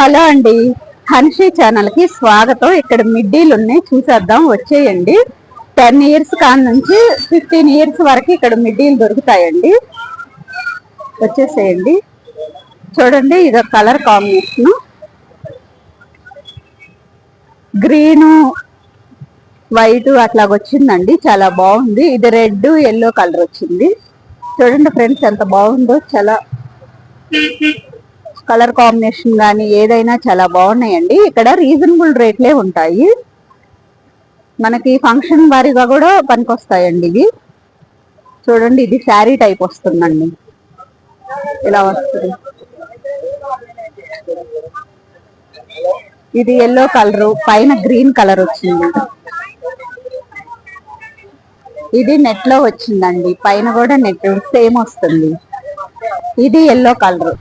Hello అండి. హన్షి ఛానల్కి స్వాగతం. ఇక్కడ మిడ్డీలు ఉన్నాయి. చూసేద్దాం. వచ్చేయండి. టెన్ ఇయర్స్ కాడ నుంచి ఫిఫ్టీన్ ఇయర్స్ వరకు ఇక్కడ మిడ్డీలు దొరుకుతాయండి. వచ్చేసేయండి. చూడండి ఇది కలర్ కాంబినేషన్. గ్రీను వైట్ అట్లా వచ్చిందండి. చాలా బాగుంది. ఇది రెడ్ ఎల్లో కలర్ వచ్చింది. చూడండి ఫ్రెండ్స్ ఎంత బాగుందో. చాలా కలర్ కాంబినేషన్ కానీ ఏదైనా చాలా బాగున్నాయండి. ఇక్కడ రీజనబుల్ రేట్లే ఉంటాయి. మనకి ఫంక్షన్ వారిగా కూడా పనికొస్తాయండి ఇవి. చూడండి ఇది శారీ టైప్ వస్తుందండి. ఇలా వస్తుంది. ఇది ఎల్లో కలర్ పైన గ్రీన్ కలర్ వచ్చింది. ఇది నెట్లో వచ్చిందండి. పైన కూడా నెట్ సేమ్ వస్తుంది. ఇది ఎల్లో కలర్.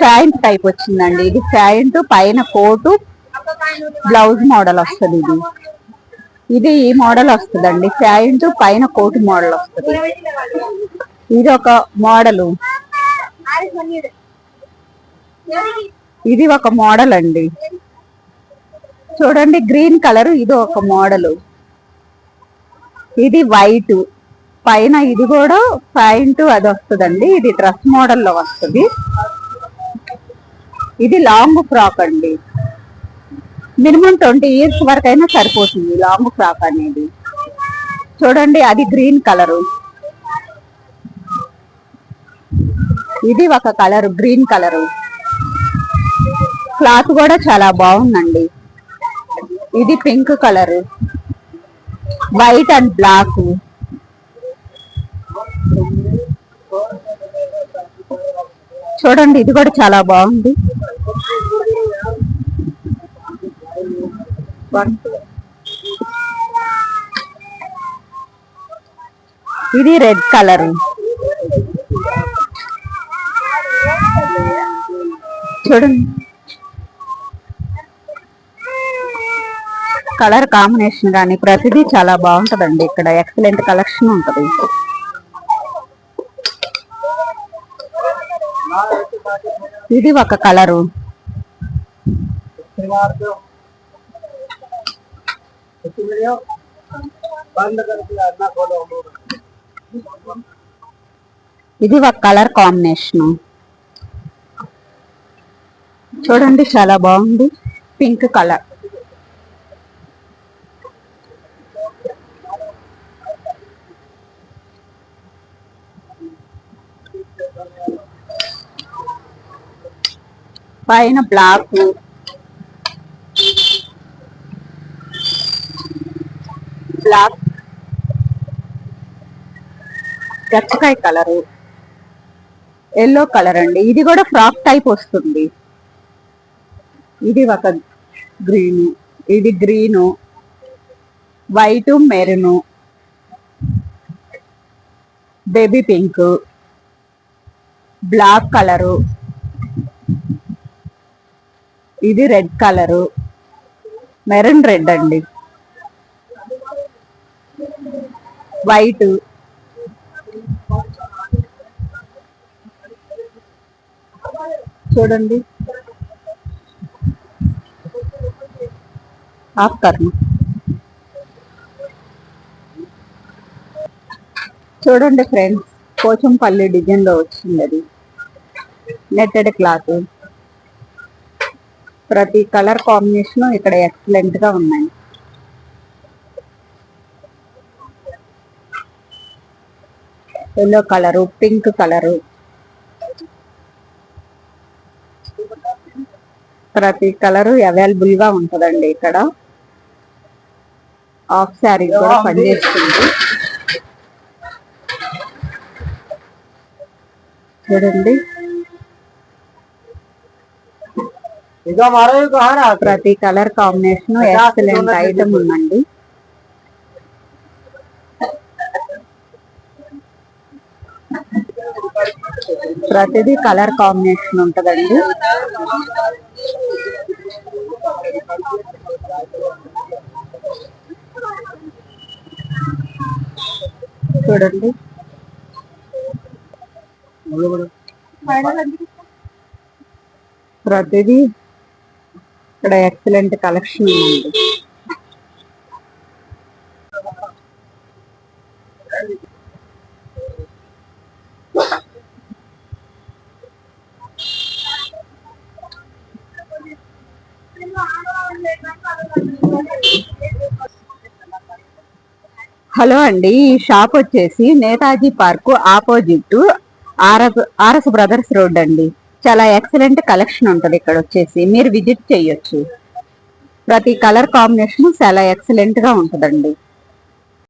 ప్యాంట్ టైప్ వచ్చిందండి. ఇది ప్యాంట్ పైన కోటు బ్లౌజ్ మోడల్ వస్తుంది ఇది. ఇది ఈ మోడల్ వస్తుందండి. ప్యాంట్ పైన కోటు మోడల్ వస్తుంది. ఇది ఒక మోడల్. ఇది ఒక మోడల్ అండి. చూడండి గ్రీన్ కలర్ ఇది ఒక మోడల్. ఇది వైట్. పైన ఇది కూడా పాయింట్ అది వస్తుందండి. ఇది డ్రెస్ మోడల్లో వస్తుంది. ఇది లాంగ్ ఫ్రాక్ అండి. మినిమం ట్వంటీ ఇయర్స్ వరకు అయినా సరిపోతుంది లాంగ్ ఫ్రాక్ అనేది. చూడండి అది గ్రీన్ కలరు. ఇది ఒక కలర్ గ్రీన్ కలరు. క్లాత్ కూడా చాలా బాగుందండి. ఇది pink colour. White and black. చూడండి ఇది కూడా చాలా బాగుంది. ఇది రెడ్ కలర్. చూడండి. కలర్ కాంబినేషన్ కానీ ప్రతిదీ చాలా బాగుంటదండి. ఇక్కడ ఎక్సలెంట్ కలెక్షన్ ఉంటుంది. ఇది ఒక కలరు. ఇది ఒక కలర్ కాంబినేషన్. చూడండి చాలా బాగుంది. Pink colour. పైన బ్లాక్. బ్లాక్ గచ్చకాయ కలరు. ఎల్లో కలర్ అండి. ఇది కూడా ఫ్రాక్ టైప్ వస్తుంది. ఇది ఒక గ్రీన్. ఇది green. White maroon. Baby pink. Black colour. ఇది రెడ్ కలరు. మెరూన్ రెడ్ అండి. వైట్. చూడండి. ఆఫ్ కర్మ. చూడండి ఫ్రెండ్స్ పోచంపల్లి డిజైన్లో వచ్చింది అది. నెట్టెడ్ క్లాత్ ప్రతి కలర్ కాంబినేషన్ ఇక్కడ ఎక్సలెంట్గా ఉన్నాయి. Yellow colour pink colour. ప్రతి కలరు అవైలబుల్గా ఉంటదండి ఇక్కడ. ఆఫ్ శారీ కూడా పనిచేస్తుంది చూడండి. ప్రతి కలర్ కాంబినేషన్ ఎక్సలెంట్ ఐటమ్ ఉందండి. ప్రతిదీ కలర్ కాంబినేషన్ ఉంటుందండి. చూడండి. ప్రతిదీ ఇక్కడ ఎక్సలెంట్ కలెక్షన్ ఉంది హలో అండి ఈ షాప్ వచ్చేసి Netaji park opposite RS RS brothers road అండి. చాలా ఎక్సలెంట్ కలెక్షన్ ఉంటుంది ఇక్కడ వచ్చేసి. మీరు విజిట్ చేయొచ్చు. ప్రతి కలర్ కాంబినేషన్ చాలా ఎక్సలెంట్గా ఉంటుందండి.